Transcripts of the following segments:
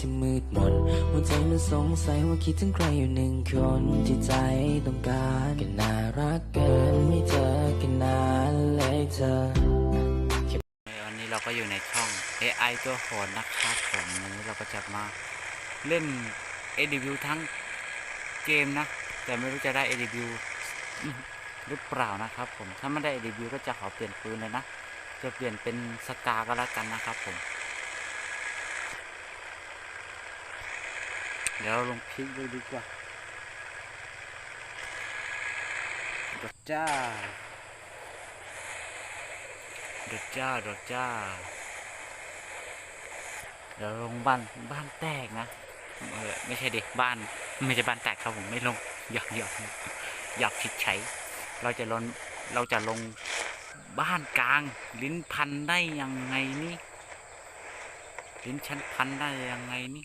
ที่มืดมนหัวใจมันสงสัยว่าคิดถึงใครอยู่หนึ่งคนที่ใจต้องการก็น่ารักเกินไม่เจอกันนานเลยเธอวันนี้เราก็อยู่ในช่อง AI ตัวโหดนะครับผมวันนี้เราก็จะมาเล่น ADV ทั้งเกมนะ แต่ไม่รู้จะได้ ADV หรือเปล่านะครับผมถ้าไม่ได้ ADV ก็จะขอเปลี่ยนปืนเลยนะจะเปลี่ยนเป็นสกาก็แล้วกันนะครับผม เดี๋ยวลงคลิกดูดีกว่าดดจ้าดดจ้าดดจ้า เดี๋ยวลงบ้านบ้านแตกนะเออไม่ใช่เด็กบ้านไม่ใช่บ้านแตกครับผมไม่ลงหยอกหยอกหยอกผิดใช้เราจะลงเราจะลงบ้านกลาง ลิ้นพันได้ยังไงนี่ ลิ้นชั้นพันได้ยังไงนี่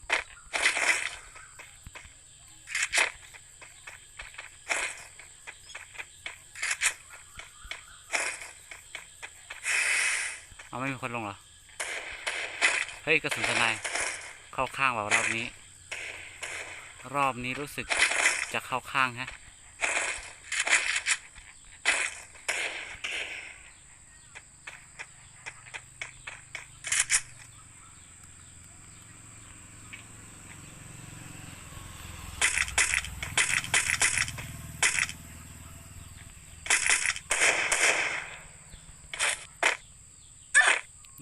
ไม่มีคนลงเหรอ เฮ้ยกระสุนทนายเข้าข้างว่ารอบนี้ รอบนี้รู้สึกจะเข้าข้างฮะ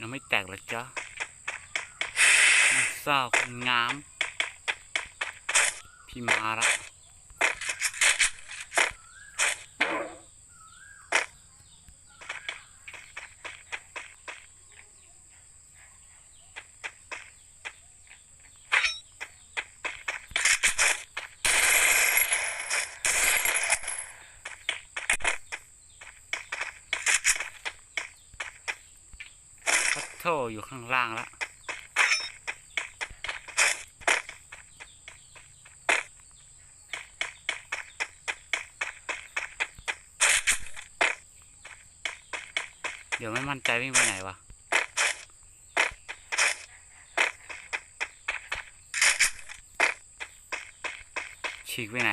ยังไม่แตกเลยจ้ะเศร้าคนงาม พี่มาละ อยู่ข้างล่างแล้วเดี๋ยวไม่มั่นใจวิ่งไปไหนวะฉีกไปไหน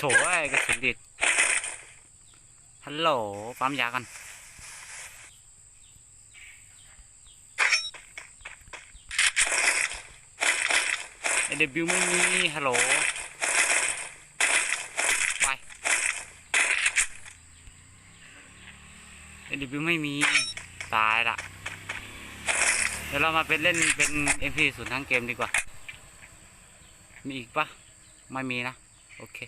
โถไอ้กระสุนดิดฮัลโหลปั๊มยากันไอเดบิวไม่มีฮัลโหลไปไอเดบิวไม่มีตายละเดี๋ยวเรามาเป็นเล่นเป็น MP ศูนย์ทั้งเกมดีกว่า มีอีกปะไม่มีนะ โอเค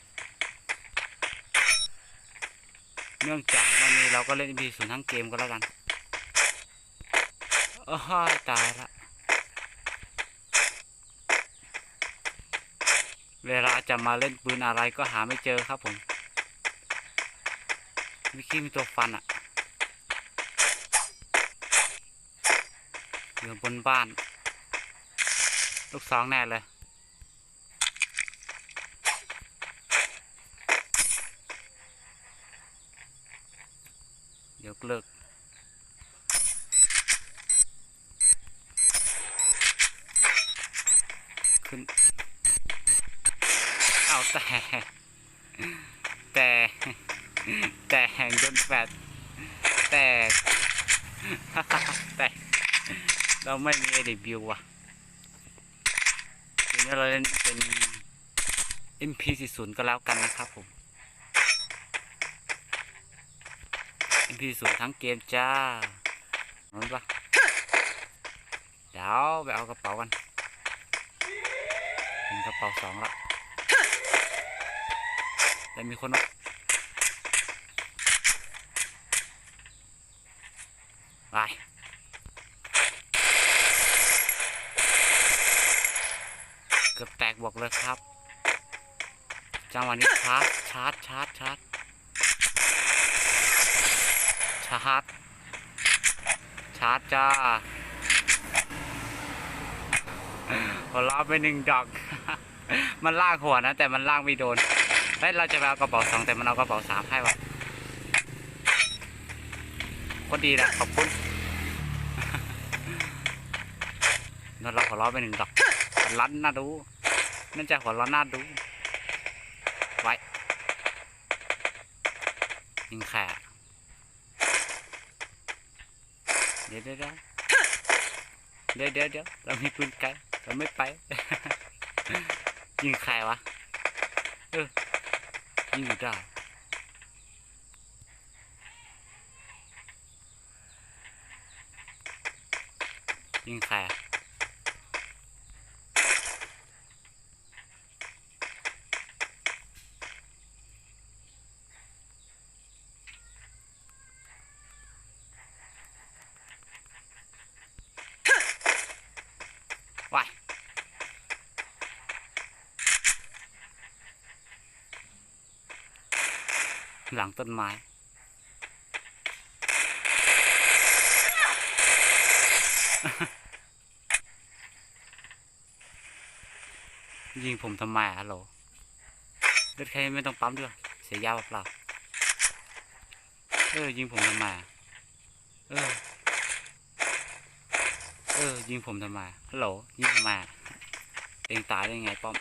เนื่องจากวันนี้เราก็เล่น MP ศูนย์ทั้งเกมก็แล้วกันโอ้ยตายละ เวลาจะมาเล่นปืนอะไรก็หาไม่เจอครับผมมิกี้มีตัวฟันอะอยู่บนบ้าน ลูกสองแน่เลย ยกเลิก ขึ้น เอาแต่ แต่ แต่แห่งโดนแฟดแต่แต่ เราไม่มี ADW ว่ะทีนี้เราเล่นเป็น MP40 ก็แล้วกันนะครับผม MP40 ทั้งเกมจ้านั่นปะเดี๋ยวไปเอากระเป๋ากันเป็นกระเป๋าสองละแต่มีคนวะไปเกือบแตกบอกเลยครับ จังหวะนี้ชาร์จชาร์จชาร์จชาร์จ ชาร์จ ชาร์จจ้าหัวเราะไปหนึ่งดอก มันลากหัวนะ แต่มันลากไม่โดนเฮ้ยเราจะไปเอากระเป๋าสองแต่มันเอากระเป๋าสามให้วะโคตรดีนะขอบคุณนั่นเราหัวเราะไปหนึ่งดอกมันรั้นน่าดูนั่นจะหัวเราะน่าดู ไว้ยิงแขก เดี๋ยวเดี๋ยวเดี๋ยวเดี๋ยวเดี๋ยวเราไมีปืนไกลเราไม่ไป ยิงใครวะ เออ ยิงอยู่ได้ยิงใครอะ หลังต้นไม้ยิงผมทำไมอะฮัลโหลเลือดใครไม่ต้องปั๊มด้วย เสียยาเปล่าเออ ยิงผมทำไมเออ เออ ยิงผมทำไมฮัลโหลยิงทำไมเองตายได้ไงป้อม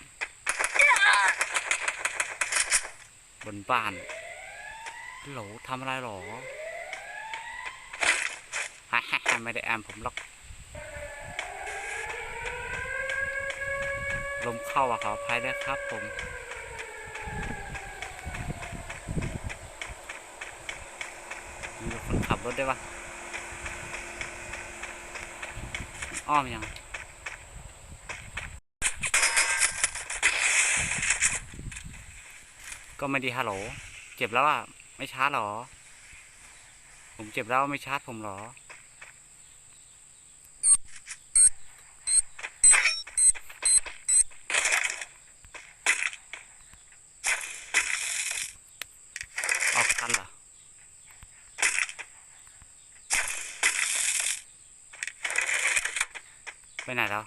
บนบ้าน โหลทำอะไรหรอฮ่าฮ่าไม่ได้แอมผมหรอกลมเข้าอะขออภัยด้วยครับผมมีคนขับรถได้ปะอ้อมยังก็ไม่ดีฮัลโหล เจ็บแล้วอะ ไม่ชาร์จหรอ ผมเจ็บแล้วไม่ชาร์จผมหรอ ออกทันเหรอไปไหนแล้ว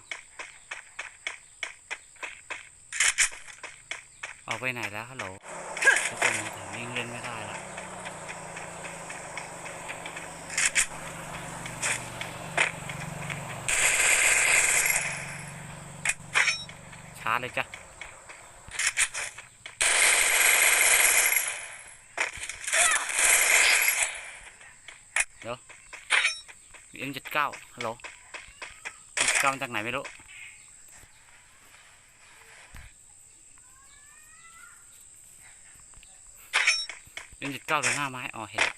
ออกไปไหนแล้วฮัลโหล ทุกคนผมยิ่งเล่นไม่ได้ล้วช้าเลยจ้ะเดี๋ยวเอ็มเจ็ดเก้าฮัลโหลเก้ามาจากไหนไม่รู้ เอ็มจุดเก้าหรือห้าไม้อ๋อเห็นละ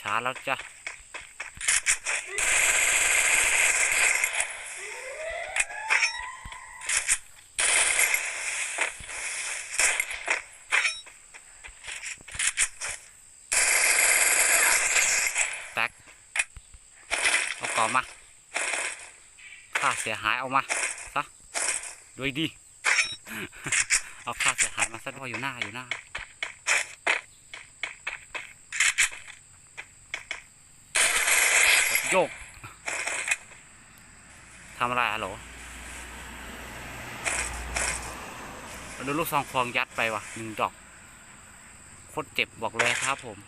ช้าแล้วจ้ะ แตกเอาก่อนมา ค่า เสียหายเอามาซะด้วยดี เอาค่าเสียหายมาซะเพราะอยู่หน้าอยู่หน้าโยกทำอะไรอะหลดูลูกซองควงยัดไปวะหนึ่งดอกโคตรเจ็บบอกเลยครับผม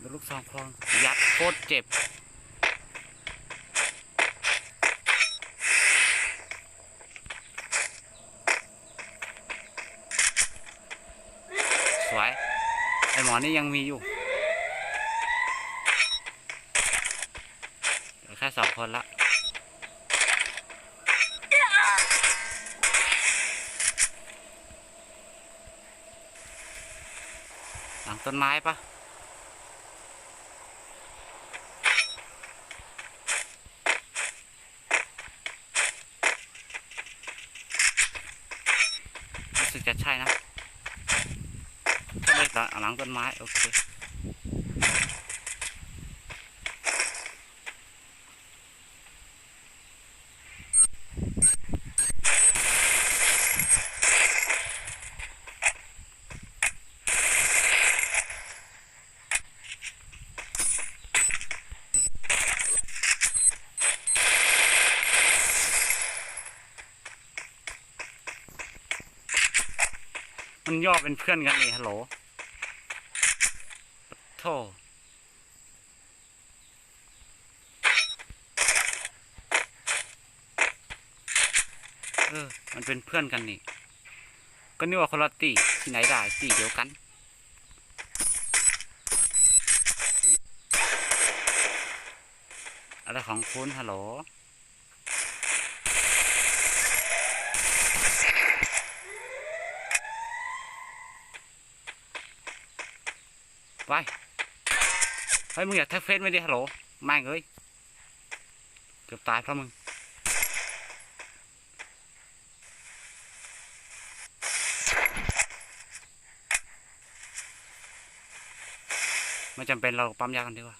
ดูลูกซองคลองยัดโคตรเจ็บ วย ไอหมอนี่ยังมีอยู่เหลือแค่สองคนละหลังต้นไม้ปะรู้สึกจะใช่นะ หลังต้นไม้โอเคมันย่อเป็นเพื่อนกันเลยฮัลโหล โทเออ มันเป็นเพื่อนกันนี่ ก็นึกว่าคนละตีที่ไหนได้ตีเดียวกัน อะไรของคุณฮัลโหลไป เฮ้ยมึงอยากแท็กเฟซไหมดิฮัลโหลแม่งเอ้ยเกือบตายเพราะมึงไม่จำเป็นเราปั๊มยากันดีกว่า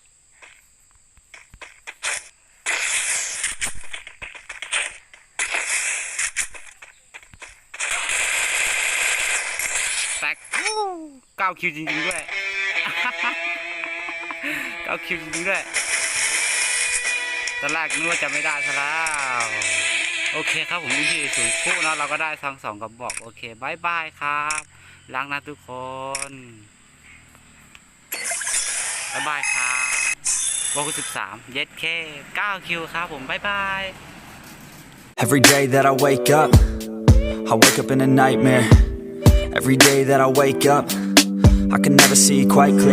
แตกเก้าคิวจริงๆด้วย เก้าคิวจริงๆด้วยตอนแรกนึกว่าจะไม่ได้ซะแล้ว โอเคครับผมที่ศูนย์คู่เนะเราก็ได้ทั้งสองกระบอก โอเคบายบายครับล้างนะทุกคนบายบายครับวงสิบสามเย็ดเคเก้าคิวครับผมบายบาย Every day that I wake up, I wake up in a nightmare. Every day that I wake up, I can never see quite clear.